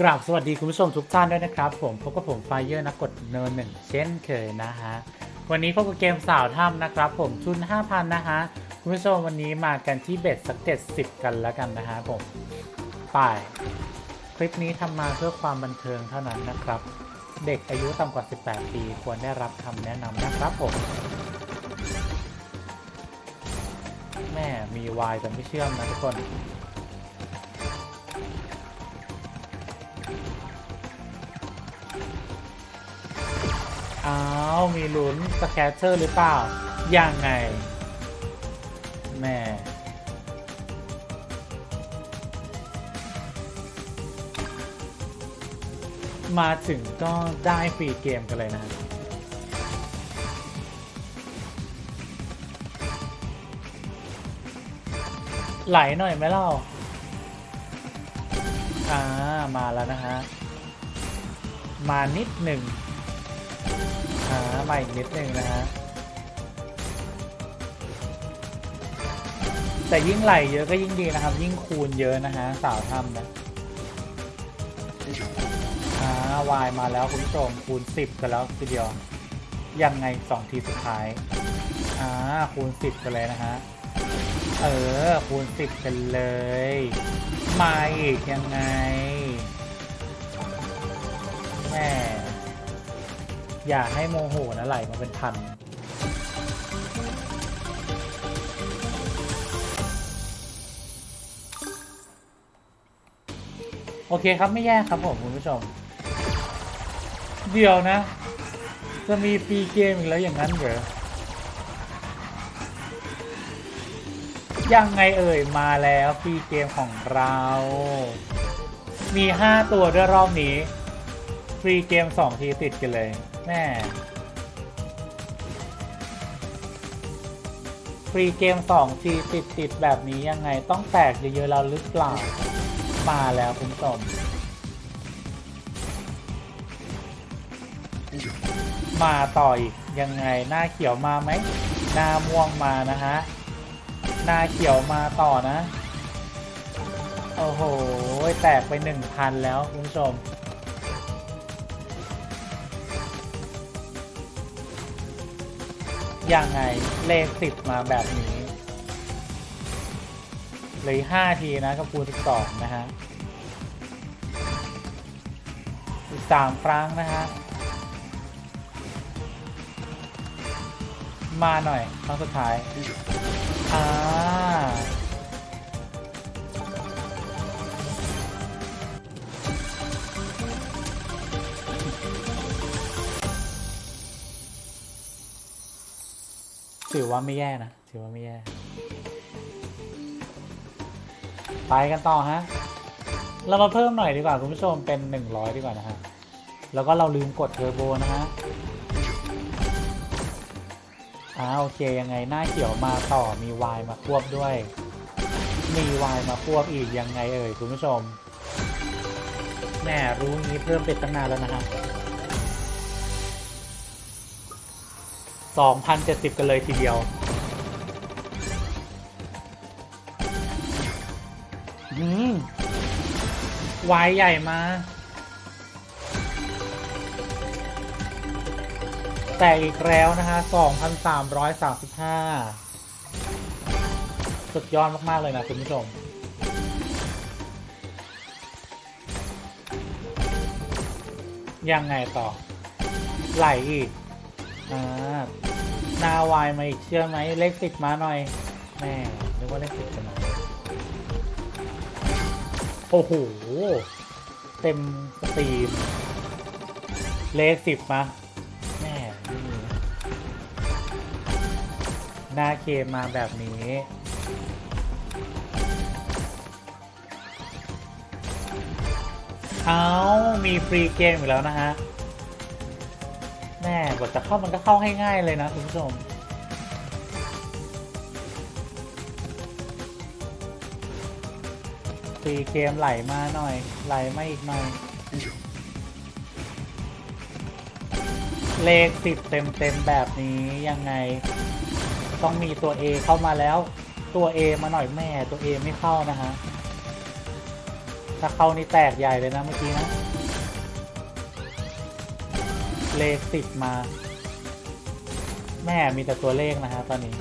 กราบสวัสดีคุณผู้ชมทุกท่านด้วยนะครับ ผมพบกับผมไฟเยอร์นักกดเนินหนึ่งเช่นเคยนะฮะวันนี้พบกับเกมสาวถ้ำนะครับ ผมทุน 5,000 นะฮะคุณผู้ชมวันนี้มากันที่เบ็ดสักเจ็ดสิบกันแล้วกันนะฮะผมไป่ายคลิปนี้ทำมาเพื่อความบันเทิงเท่านั้นนะครับ เด็กอายุต่ำกว่า 18 ปีควรได้รับคำแนะนำนะครับผมแม่มีวายแต่ไม่เชื่อมนะทุกคน อ้าว มีลุ้นสแคตเตอร์หรือเปล่า ยังไง แม่มาถึงก็ได้ฟรีเกมกันเลยนะไหลหน่อยไหมเล่า อ่า มาแล้วนะฮะ มานิดหนึ่ง อ่ามาอีกนิดหนึ่งนะฮะแต่ยิ่งไหลเยอะก็ยิ่งดีนะครับ ยิ่งคูณเยอะนะฮะสาวทำนะอ่าวายมาแล้วคุณผู้ชมคูณ 10กันแล้วทีเดียวยังไง2ทีสุดท้ายอ่าคูณ 10กันเลยนะฮะเออคูณ 10กันเลย มาอีกยังไงแม่ อย่าให้โมโหนะไหลมาเป็นพันโอเคครับไม่แย่ครับผมคุณผู้ชม เดี๋ยวนะ จะมีฟรีเกมอีกแล้วอย่างนั้นเหรอยังไงเอ่ยมาแล้วฟรีเกมของเรา มี 5 ตัวด้วยรอบนี้ฟรีเกม 2 ทีติดกันเลย แม่ฟรีเกม2ทีติดติดแบบนี้ยังไงต้องแตกเยอะๆแล้วหรือเปล่า มาแล้วคุณผู้ชมมาต่ออีกยังไงหน้าเขียวมาไหมหน้าม่วงมานะฮะหน้าเขียวมาต่อนะ โอ้โห แตกไปหนึ่งพันแล้วคุณผู้ชม ยังไงเลขสิบมาแบบนี้หรือห้าทีนะกับคูณสิบสองนะฮะอีกสามครั้งนะฮะมาหน่อยครั้งสุดท้ายอ่า ถือว่าไม่แย่นะ ถือว่าไม่แย่ ไปกันต่อฮะ เรามาเพิ่มหน่อยดีกว่าคุณผู้ชมเป็น 100 ดีกว่านะฮะ แล้วก็เราลืมกดเทอร์โบนะฮะอ่าโอเคยังไงหน้าเขียวมาต่อมีวายมาควบด้วย มีวายมาควบอีกยังไงเอ่ยคุณผู้ชมแหมรู้งี้เพิ่มเป็นตั้งนานแล้วนะฮะ สองพันเจ็ดสิบกันเลยทีเดียว อืมวายใหญ่มา แต่อีกแล้วนะฮะ2,335 สุดยอดมาก ๆ เลยนะคุณผู้ชมยังไงต่อ ไหลอีก อ่าหนาวายมาอีกเชื่อไหมเลขสิบมาหน่อยแม่นึกว่าเลขสิบจะมาโอ้โห เต็มสตรีม เลขสิบมาแม่นี่หน้าเคมาแบบนี้เอามีฟรีเกมอีกแล้วนะฮะ แม่บทจะเข้ามันก็เข้าให้ง่ายเลยนะคุณผู้ชมฟรีเกมไหลมาหน่อย ไหลมาอีกหน่อย เลขสิบเต็มเต็มๆแบบนี้ยังไง ต้องมีตัว A เข้ามาแล้ว ตัว A มาหน่อยแม่ตัว A ไม่เข้านะฮะ ถ้าเข้านี่แตกใหญ่เลยนะเมื่อกี้นะ เลขติดมา แม่มีแต่ตัวเลขนะฮะตอนนี้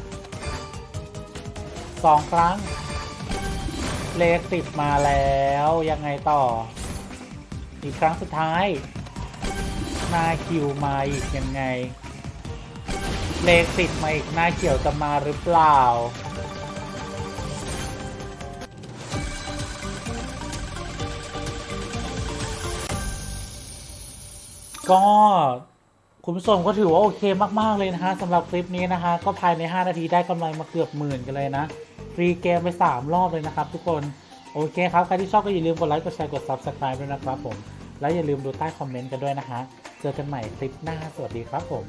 สองครั้ง เลขติดมาแล้วยังไงต่อ อีกครั้งสุดท้ายหน้าคิวมาอีกยังไง เลขติดมาอีกหน้าเขียวจะมาหรือเปล่า ก็คุณผู้ชมก็ถือว่าโอเคมาก ๆ เลยนะฮะสำหรับคลิปนี้นะคะ ก็ภายใน 5 นาทีได้กำไรมาเกือบหมื่นกันเลยนะ ฟรีเกมไป 3 รอบเลยนะครับทุกคนโอเคครับ ใครที่ชอบก็อย่าลืมกดไลค์กดแชร์กด Subscribe ด้วยนะครับผม แล้วอย่าลืมดูใต้คอมเมนต์กันด้วยนะฮะ เจอกันใหม่คลิปหน้าสวัสดีครับผม